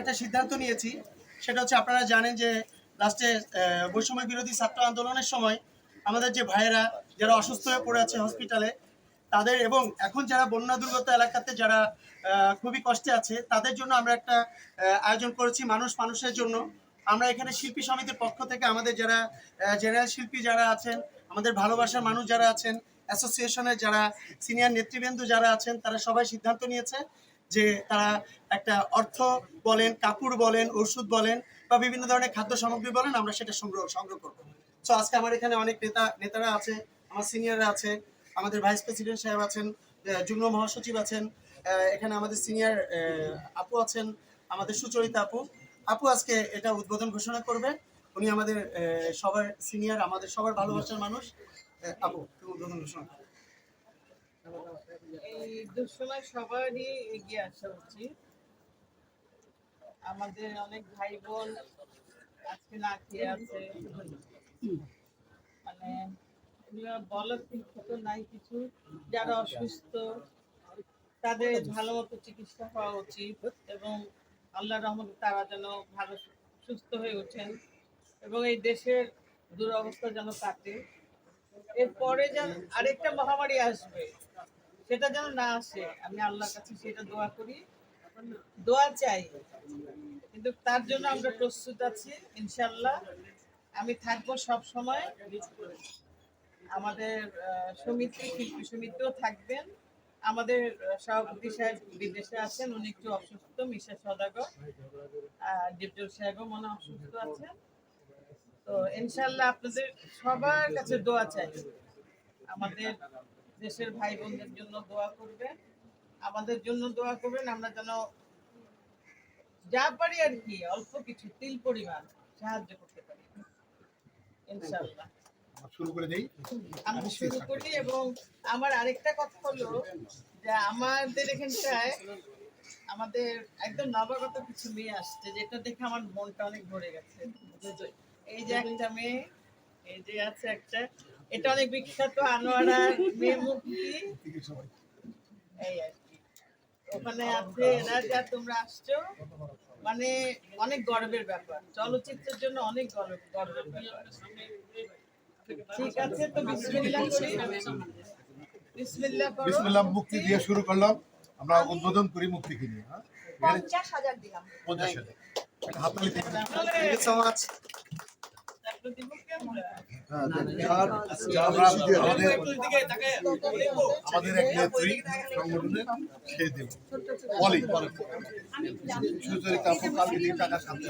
একটা সিদ্ধান্ত নিয়েছি, সেটা হচ্ছে আপনারা জানেন যে লাস্টে বৈষম্য বিরোধী ছাত্র আন্দোলনের সময় আমাদের যে ভাইয়েরা যারা অসুস্থ হয়ে পড়ে আছে হসপিটালে তাদের এবং এখন যারা বন্যা দুর্গত এলাকাতে যারা খুবই কষ্টে আছে, তাদের জন্য আমরা একটা আয়োজন করেছি মানুষ মানুষের জন্য। আমরা এখানে শিল্পী সমিতির পক্ষ থেকে আমাদের যারা জেনারেল শিল্পী যারা আছেন, আমাদের ভালোবাসার মানুষ যারা আছেন অ্যাসোসিয়েশনের যারা সিনিয়র নেতৃবৃন্দ যারা আছেন, তারা সবাই সিদ্ধান্ত নিয়েছে। যে তারা একটা অর্থ বলেন, কাপড় বলেন, ওষুধ বলেন বা বিভিন্ন ধরনের খাদ্য সামগ্রী বলেন, আমরা সেটা সংগ্রহ সংগ্রহ করব। সো আজকে আমার এখানে অনেক নেতা, নেতারা আছে, আমার সিনিয়ররা আছে, আমাদের ভাইস প্রেসিডেন্ট সাহেব আছেন যুগ্ম মহাসচিব আছেন এখানে আমাদের সিনিয়র আপু আছেন, আমাদের সুচরিতা আপু। আপু আজকে এটা উদ্বোধন ঘোষণা করবে। উনি আমাদের সবার সিনিয়র আমাদের সবার ভালোবাসার মানুষ। আপু উদ্বোধন ঘোষণা। এই দুঃসময় সবারই এগিয়ে আসা উচিত। আমাদের অনেক ভাই বোন আজকে না খেয়ে আছে। মানে বলার নাই কিছু। যারা অসুস্থ, তাদের ভালো মতো চিকিৎসা হওয়া উচিত এবং আল্লাহ রহমতে তারা যেন ভালো, সুস্থ হয়ে ওঠেন এবং এই দেশের দুরবস্থা যেন কাটে। এরপরে যেন আরেকটা মহামারী আসবে। সেটা যেন না আসে, আমি আল্লাহর কাছে সেটা দোয়া করি। দোয়া চাই। কিন্তু তার জন্য আমরা প্রস্তুত আছি ইনশাল্লাহ আমি থাকব সব সময়। আমাদের সমিতি, শিল্পী সমিতিও থাকবেন। আমাদের সভাপতি সাহেব বিদেশে আছেন, উনি একটু অসুস্থ, মিশা সদাগর। আর ডিপজল সাহেবও মনে অসুস্থ আছেন। তো ইনশাল্লাহ আপনাদের সবার কাছে দোয়া চাই। আমাদের দেশের ভাই বোনদের জন্য দোয়া করবেন আমাদের জন্য দোয়া করবেন আমরা যেন যা পারি আর কি অল্প কিছু তিল পরিমাণ সাহায্য করতে পারি। ইনশাল্লাহ শুরু করে দেই। আমি শুরু করি এবং আমার আরেকটা কথা হলো যে আমাদের এখানটায় আমাদের একদম নবাগত কিছু মেয়ে আসছে যেটা দেখে আমার মনটা অনেক ভরে গেছে। এই যে একটা মেয়ে এই যে আছে একটা এটা অনেক বিখ্যাত আনোয়ারা মেয়ে মুক্তি এই আর কি। ওখানে আছে এরা যা তোমরা আসছো। মানে অনেক গর্বের ব্যাপার। চলচ্চিত্রের জন্য অনেক গর্ব গর্বের ব্যাপার। ঠিক আছে তো বিসমিল্লাহ করি। বিসমিল্লাহ করো। বিসমিল্লাহ মুক্তি দিয়ে শুরু করলাম। আমরা উদ্বোধন করি মুক্তিকে নিয়ে হ্যাঁ? পঞ্চাশ হাজার দিলাম। পঞ্চাশ হাজার। হাততালি much. তারপর দিব কি আমরা? আমরা আমাদের আমাদের এক নেত্রী সংগঠনের সে দেব বলি সুচরিতা টাকা সামনে।